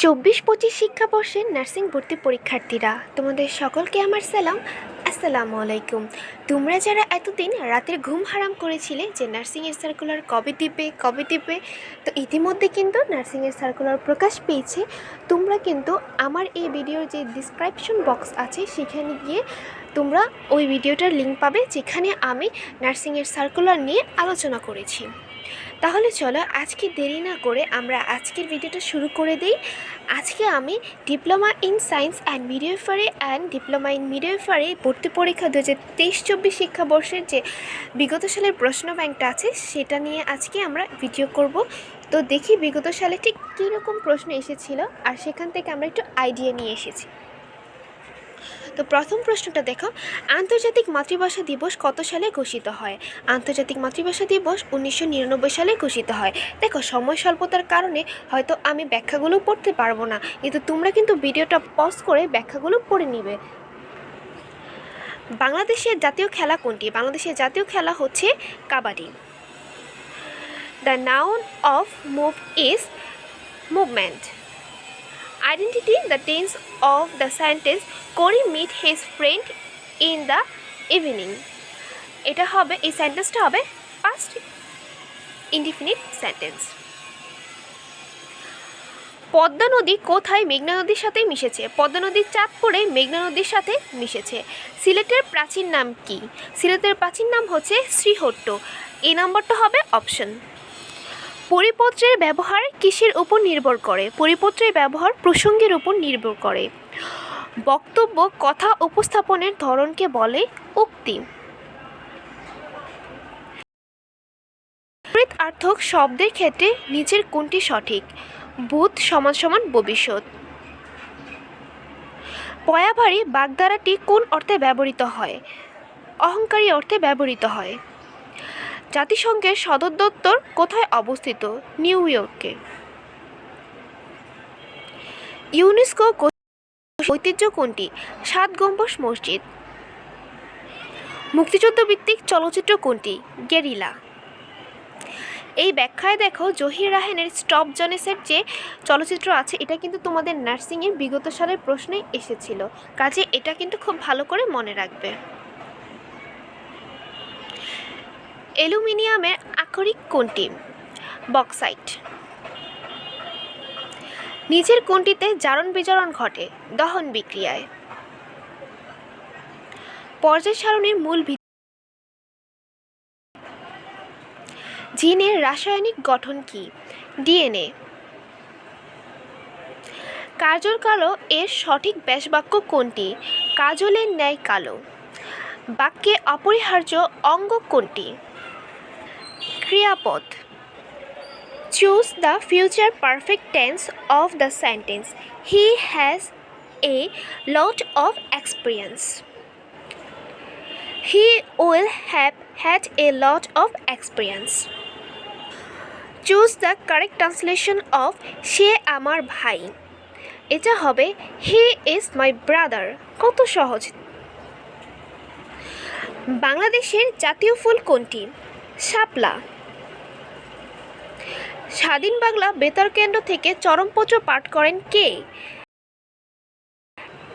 চব্বিশ পঁচিশ শিক্ষাবর্ষের নার্সিং ভর্তি পরীক্ষার্থীরা, তোমাদের সকলকে আমার সালাম। আসসালামু আলাইকুম। তোমরা যারা এতদিন রাতের ঘুম হারাম করেছিলে যে নার্সিংয়ের সার্কুলার কবে দিবে কবে দিবে তো ইতিমধ্যে কিন্তু নার্সিংয়ের সার্কুলার প্রকাশ পেয়েছে। তোমরা কিন্তু আমার এই ভিডিওর যে ডিসক্রিপশন বক্স আছে, সেখানে গিয়ে তোমরা ওই ভিডিওটার লিঙ্ক পাবে যেখানে আমি নার্সিংয়ের সার্কুলার নিয়ে আলোচনা করেছি। তাহলে চলো আজকে দেরি না করে আমরা আজকের ভিডিওটা শুরু করে দিই। আজকে আমি diploma in science and midwifery and diploma in midwifery ভর্তি পরীক্ষা দু হাজার তেইশ চব্বিশ শিক্ষাবর্ষের যে বিগত সালের প্রশ্ন ব্যাংকটা আছে, সেটা নিয়ে আজকে আমরা ভিডিও করব। তো দেখি বিগত সালে ঠিক কীরকম প্রশ্ন এসেছিল আর সেখান থেকে আমরা একটু আইডিয়া নিয়ে এসেছি। তো প্রথম প্রশ্নটা দেখো, আন্তর্জাতিক মাতৃভাষা দিবস কত সালে ঘোষিত হয়? আন্তর্জাতিক মাতৃভাষা দিবস উনিশশো নিরানব্বই সালে ঘোষিত হয়। দেখো, সময় স্বল্পতার কারণে হয়তো আমি ব্যাখ্যাগুলো পড়তে পারব না, কিন্তু তোমরা কিন্তু ভিডিওটা পজ করে ব্যাখ্যাগুলো পড়ে নিবে। বাংলাদেশের জাতীয় খেলা কোনটি? বাংলাদেশের জাতীয় খেলা হচ্ছে kabaddi. The noun of move is movement identity, the tense of the sentence করি meet his friend in the evening. এটা হবে, এই সেন্টেন্সটা হবে পাস্ট ইনডিফিনিট সেন্টেন্স পদ্মা নদী কোথায় মেঘনা নদীর সাথে মিশেছে? পদ্মা নদীর চাঁদপুরে মেঘনা নদীর সাথে মিশেছে। সিলেটের প্রাচীন নাম কি? সিলেটের প্রাচীন নাম হচ্ছে শ্রীহট্ট। এই নম্বরটা হবে অপশন পরিপত্রের ব্যবহার কিসের উপর নির্ভর করে? পরিপত্রের ব্যবহার প্রসঙ্গের উপর নির্ভর করে। বক্তব্য কথা উপস্থাপনের ধরনকে বলে উক্তি। বিপরীতার্থক শব্দের ক্ষেত্রে নিচের কোনটি সঠিক? ভূত সমান সমান ভবিষ্যৎ। পয়াভারী বাগধারাটি কোন অর্থে ব্যবহৃত হয়? অহংকারী অর্থে ব্যবহৃত হয়। জাতিসংঘের সদর দপ্তর কোথায় অবস্থিত? নিউ ইয়র্কে। ইউনেস্কো ঐতিহ্য কোনটি? সাত গম্বুজ মসজিদ। মুক্তিযুদ্ধ ভিত্তিক চলচ্চিত্র কোনটি? গেরিলা। এই ব্যাখ্যায় দেখো জহির রাহেনের স্টপ জনেসের যে চলচ্চিত্র আছে, এটা কিন্তু তোমাদের নার্সিংয়ের বিগত সালের প্রশ্নে এসেছিল। কাজে এটা কিন্তু খুব ভালো করে মনে রাখবে। অ্যালুমিনিয়ামের আকরিক কোনটি? বক্সাইট। নিচের কোনটিতে জারণ বিজারণ ঘটে, দহন বিক্রিয়ায়। পর্যায় সারণীর মূল ভিত্তি জিনের রাসায়নিক গঠন কি? ডিএনএ। কাজল কালো এর সঠিক ব্যাসবাক্য কোনটি? কাজলের ন্যায় কালো। বাক্যে অপরিহার্য অঙ্গ কোনটি? ক্রিয়াপদ। Choose the future perfect tense of the sentence he has a lot of experience he will have had a lot of experience choose the correct translation of সে আমার ভাই এটা হবে হি ইজ মাই ব্রাদার কত সহজ। বাংলাদেশের জাতীয় ফুল কোনটি? শাপলা। স্বাধীন বাংলা বেতার কেন্দ্র থেকে চরমপত্র পাঠ করেন কে?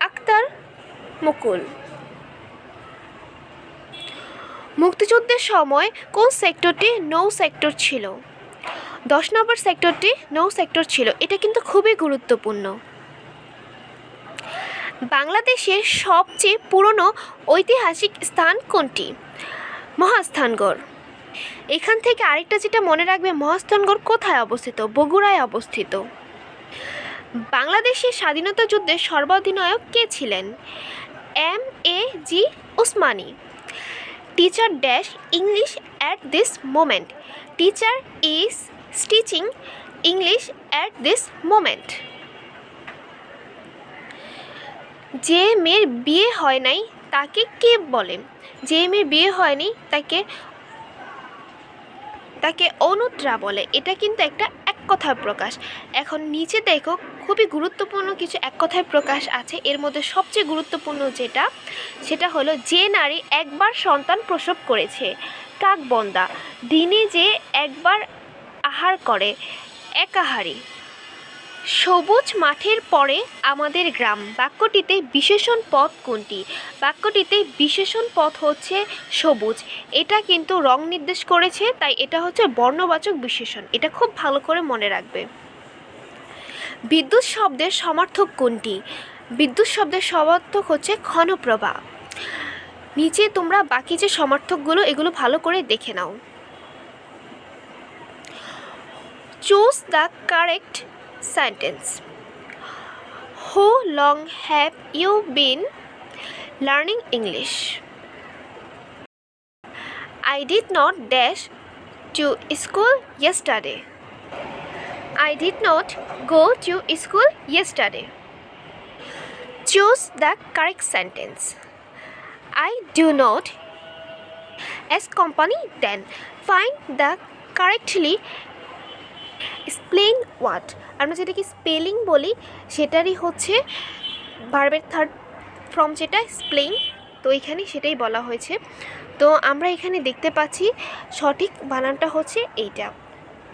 আক্তার মুকুল। মুক্তিযুদ্ধের সময় কোন সেক্টরটি নৌ সেক্টর ছিল? দশ নম্বর সেক্টরটি নৌ সেক্টর ছিল। এটা কিন্তু খুবই গুরুত্বপূর্ণ। বাংলাদেশের সবচেয়ে পুরনো ঐতিহাসিক স্থান কোনটি? মহাস্থানগড়। এখান থেকে আরেকটা যেটা মনে রাখবে, মহাস্থানগড় কোথায় অবস্থিত? বগুড়ায় অবস্থিত। বাংলাদেশের স্বাধীনতা যুদ্ধের সর্বাধিনায়ক কে ছিলেন? M A G Osmani teacher dash English at this moment. Teacher is teaching English at this moment. যে মেয়ের বিয়ে হয় নাই, তাকে কে বলে? যে মেয়ের বিয়ে হয়নি তাকে তাকে অনুদ্রা বলে। এটা কিন্তু একটা এক কথায় প্রকাশ। এখন নিচে দেখো, খুবই গুরুত্বপূর্ণ কিছু এক কথায় প্রকাশ আছে। এর মধ্যে সবচেয়ে গুরুত্বপূর্ণ যেটা, সেটা হলো যে নারী একবার সন্তান প্রসব করেছে কাকবন্দা দিনে যে একবার আহার করে, একাহারি। সবুজ মাঠের পরে আমাদের গ্রাম। বাক্যটিতে বিশেষণ পদ কোনটি? বাক্যটিতে বিশেষণ পদ হচ্ছে সবুজ। এটা কিন্তু রং নির্দেশ করেছে, তাই এটা হচ্ছে বর্ণবাচক বিশেষণ। এটা খুব ভালো করে মনে রাখবে। বিদ্যুৎ শব্দের সমার্থক কোনটি? বিদ্যুৎ শব্দের সমার্থক হচ্ছে ক্ষণপ্রভা নিচে তোমরা বাকি যে সমার্থকগুলো, এগুলো ভালো করে দেখে নাও। Choose the correct sentence. How long have you been learning English? I did not dash to school yesterday. I did not go to school yesterday. Choose the correct sentence. I do not. As company, then find the correctly spelled word আমরা যেটাকে spelling বলি, সেটারই হচ্ছে ভার্বের third form যেটা স্প্লেইং তো এখানে সেটাই বলা হয়েছে। তো আমরা এখানে দেখতে পাচ্ছি সঠিক বানানটা হচ্ছে এইটা।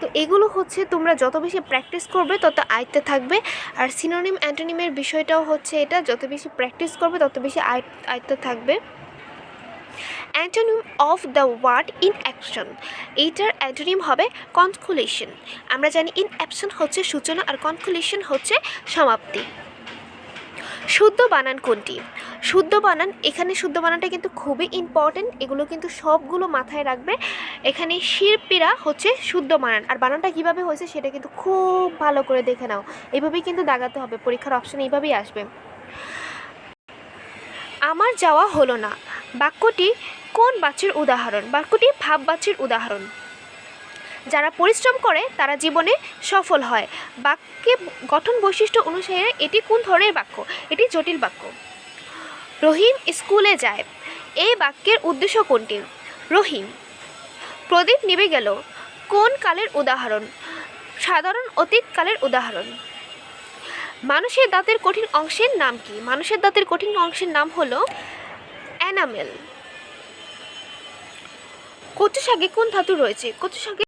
তো এগুলো হচ্ছে তোমরা যত বেশি প্র্যাকটিস করবে, তত আয়ত্তে থাকবে। আর সিনোনিম অ্যান্টোনিমের বিষয়টাও হচ্ছে এটা, যত বেশি প্র্যাকটিস করবে, তত বেশি আয় আয়ত্ত থাকবে। Antonym of the word in action. এইটার অ্যান্টোনিম হবে কনকুলেশন। আমরা জানি ইন অ্যাকশন হচ্ছে সূচনা আর কনকুলেশন হচ্ছে সমাপ্তি। শুদ্ধ বানান কোনটি? শুদ্ধ বানান, এখানে শুদ্ধ বানানটা কিন্তু খুবই ইম্পর্টেন্ট এগুলো কিন্তু সবগুলো মাথায় রাখবে। এখানে শিল্পীরা হচ্ছে শুদ্ধ বানান। আর বানানটা কীভাবে হয়েছে সেটা কিন্তু খুব ভালো করে দেখে নাও। এইভাবেই কিন্তু দাগাতে হবে। পরীক্ষার অপশন এইভাবেই আসবে। আমার যাওয়া হলো না। বাক্যটি কোন বাচ্যের উদাহরণ? বাক্যটি ভাব বাচ্যের উদাহরণ। যারা পরিশ্রম করে, তারা জীবনে সফল হয়। বাক্যে গঠন বৈশিষ্ট্য অনুসারে এটি কোন ধরনের বাক্য? এটি জটিল বাক্য। রহিম স্কুলে যায়। এই বাক্যের উদ্দেশ্য কোনটি? রহিম, প্রদীপ নিভে গেল। কোন কালের উদাহরণ? সাধারণ অতীতকালের উদাহরণ। মানুষের দাঁতের কঠিন অংশের নাম কি? মানুষের দাঁতের কঠিন অংশের নাম হলো অ্যানামেল কচু শাকে কোন ধাতু রয়েছে? কচু শাকে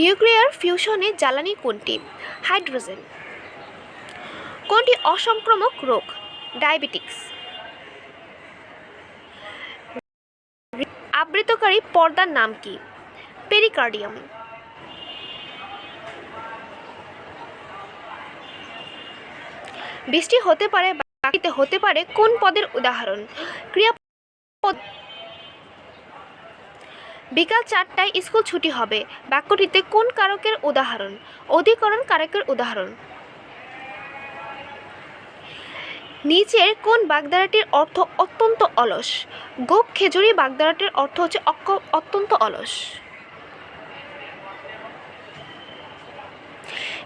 নিউক্লিয়ার ফিউশনে জ্বালানি কোনটি? হাইড্রোজেন। কোনটি অসংক্রামক রোগ? ডায়াবেটিক্স। আবৃতকারী পর্দার নাম কি? পেরিকার্ডিয়াম। বৃষ্টি হতে পারে বাকিতে হতে পারে, কোন পদের উদাহরণ? ক্রিয়াপদ বিকাল চারটায় স্কুল ছুটি হবে। বাক্যটিতে কোন কারকের উদাহরণ? অধিকরণ কারকের উদাহরণ। নিচের কোন বাগদারাটির অর্থ অত্যন্ত অলস? গোপ খেজুরি বাগদারাটির অর্থ হচ্ছে অত্যন্ত অলস।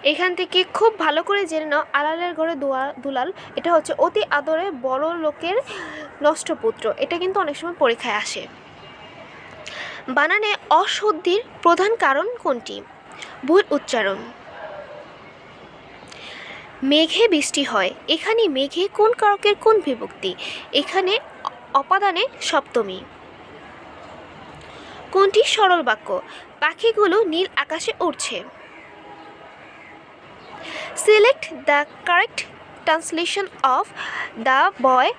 এখান থেকে খুব ভালো করে জেনে নাও, আলালের ঘরে দোয়া, দুলাল, এটা হচ্ছে অতি আদরে বড় লোকের নষ্ট পুত্র এটা কিন্তু অনেক সময় পরীক্ষায় আসে। বানানে অশুদ্ধির প্রধান কারণ কোনটি? ভুল উচ্চারণ। মেঘে বৃষ্টি হয়। এখানে মেঘে কোন কারকের কোন বিভক্তি? এখানে অপাদানে সপ্তমী। কোনটি সরল বাক্য? পাখিগুলো নীল আকাশে উড়ছে। Select the correct translation of the boy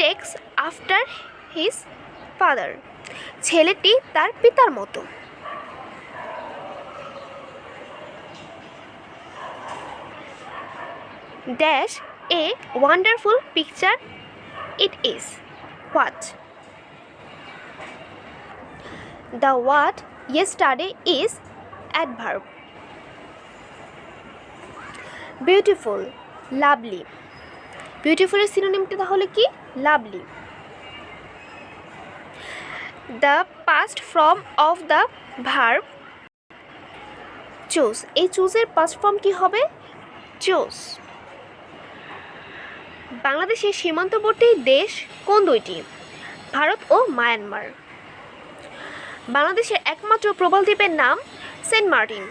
takes after his father ছেলেটি তার পিতার মতো। Dash a wonderful picture it is what the what yesterday is adverb beautiful lovely বিউটিফুলের সিনোনিমটা তাহলে কি? Lovely the past form of the verb choose এই চুজের past form কি হবে? চুজ বাংলাদেশের সীমান্তবর্তী দেশ কোন দুইটি? ভারত ও মায়ানমার। বাংলাদেশের একমাত্র প্রবাল দ্বীপের নাম সেন্ট মার্টিন।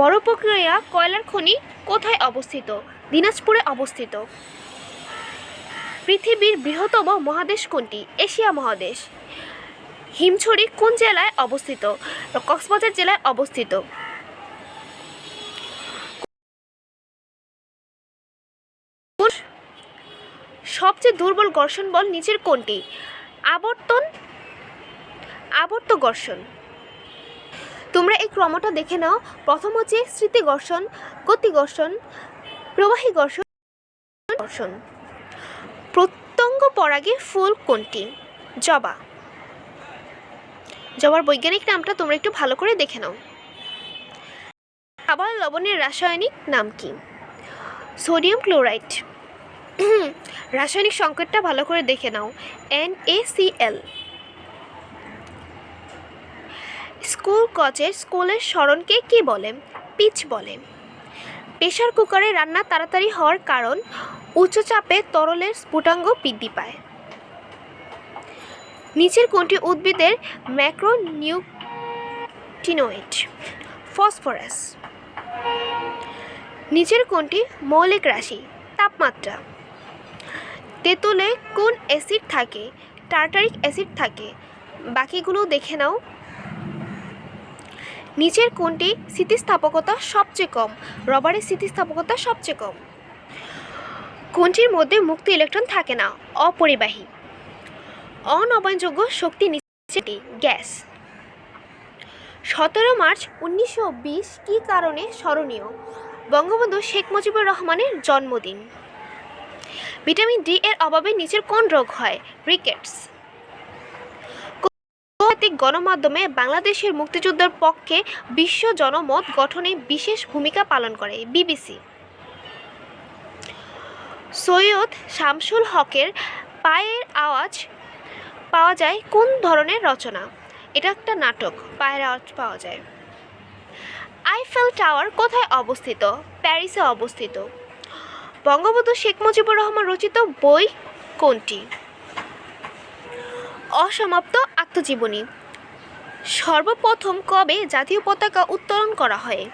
বড় প্রক্রিয়া কয়লার খনি কোথায় অবস্থিত? দিনাজপুরে অবস্থিত। পৃথিবীর বৃহত্তম মহাদেশ কোনটি? এশিয়া মহাদেশ। হিমছড়ি কোন জেলায় অবস্থিত? কক্সবাজার জেলায় অবস্থিত। সবচেয়ে দুর্বল ঘর্ষণ বল নিচের কোনটি? আবর্তন আবর্ত ঘর্ষণ। তোমরা এই ক্রমটা দেখে নাও। প্রথম হচ্ছে স্মৃতি ঘর্ষণ, গতি ঘর্ষণ, প্রবাহী ঘর্ষণ ঘর্ষণ। প্রত্যঙ্গ পরাগে ফুল কোনটি? জবা। জবার বৈজ্ঞানিক নামটা তোমরা একটু ভালো করে দেখে নাও। খাবার লবণের রাসায়নিক নাম কি? Sodium chloride. রাসায়নিক সংকেতটা ভালো করে দেখে নাও। N A C L. School কচের স্কুলের স্মরণকে কি বলে? পিচ বলে। প্রেশার কুকারে রান্না তাড়াতাড়ি হওয়ার কারণ উচ্চ চাপে তরলের স্ফুটাঙ্গ বৃদ্ধি পায়। নিচের কোনটি উদ্ভিদের ম্যাক্রো নিউটিনোয়েট ফসফরাস। নিচের কোনটি মৌলিক রাশি? তাপমাত্রা। তেঁতুলে কোন অ্যাসিড থাকে? টার্টারিক অ্যাসিড থাকে। বাকিগুলো দেখে নাও। নিচের কোনটি স্থিতিস্থাপকতা সবচেয়ে কম, রবারের স্থিতিস্থাপকতা সবচেয়ে কম। কোনটির মধ্যে মুক্ত ইলেকট্রন থাকে না, অপরিবাহী। অনবায়নযোগ্য শক্তি নিচেটি গ্যাস। সতেরো মার্চ উনিশশো বিশ কী কারণে স্মরণীয়? বঙ্গবন্ধু শেখ মুজিবুর রহমানের জন্মদিন। ভিটামিন ডি এর অভাবে নিচের কোন রোগ হয়, রিকেটস। আন্তর্জাতিক গণমাধ্যমে বাংলাদেশের মুক্তিযুদ্ধের পক্ষে বিশ্ব জনমত গঠনে বিশেষ ভূমিকা পালন করে, বিবিসি। সৈয়দ শামসুল হকের পায়ের আওয়াজ পাওয়া যায় কোন ধরনের রচনা? এটা একটা নাটক, পায়ের আওয়াজ পাওয়া যায়। আইফেল টাওয়ার কোথায় অবস্থিত? প্যারিসে অবস্থিত। বঙ্গবন্ধু শেখ মুজিবুর রহমান রচিত বই কোনটি? অসমাপ্ত আত্মজীবনী। সর্বপ্রথম কবে জাতীয় পতাকা উত্তোলন করা হয়?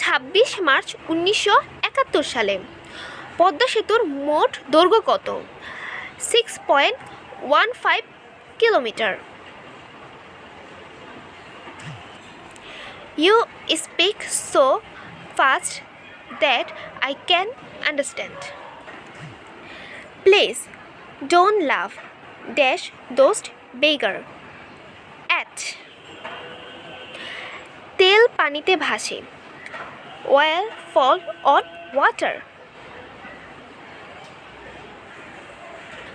ছাব্বিশ মার্চ উনিশশো একাত্তর সালে। পদ্মা সেতুর মোট দৈর্ঘ্য কত? Six point one five kilometre. You speak so fast that I can understand please don't love dash দোস্ট beggar at. তেল পানিতে ভাসে। Oil fall on water.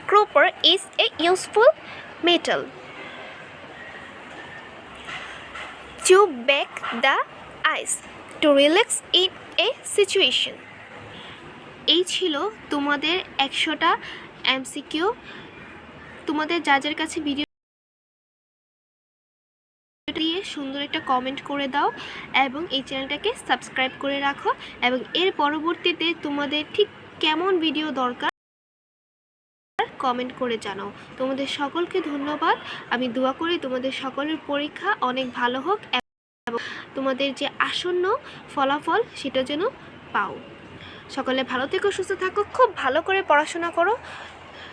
Copper is a useful metal. To break the ice to relax in a situation. এই ছিল তোমাদের একশোটা MCQ তোমাদের যার কাছে ভিডিও দিয়ে সুন্দর একটা কমেন্ট করে দাও এবং এই চ্যানেলটাকে সাবস্ক্রাইব করে রাখো এবং এর পরবর্তীতে তোমাদের ঠিক কেমন ভিডিও দরকার কমেন্ট করে জানাও। তোমাদের সকলকে ধন্যবাদ। আমি দোয়া করি তোমাদের সকলের পরীক্ষা অনেক ভালো হোক এবং তোমাদের যে আসন্ন ফলাফল সেটা যেন পাও। সকলে ভালো থেকো, সুস্থ থাকো, খুব ভালো করে পড়াশোনা করো।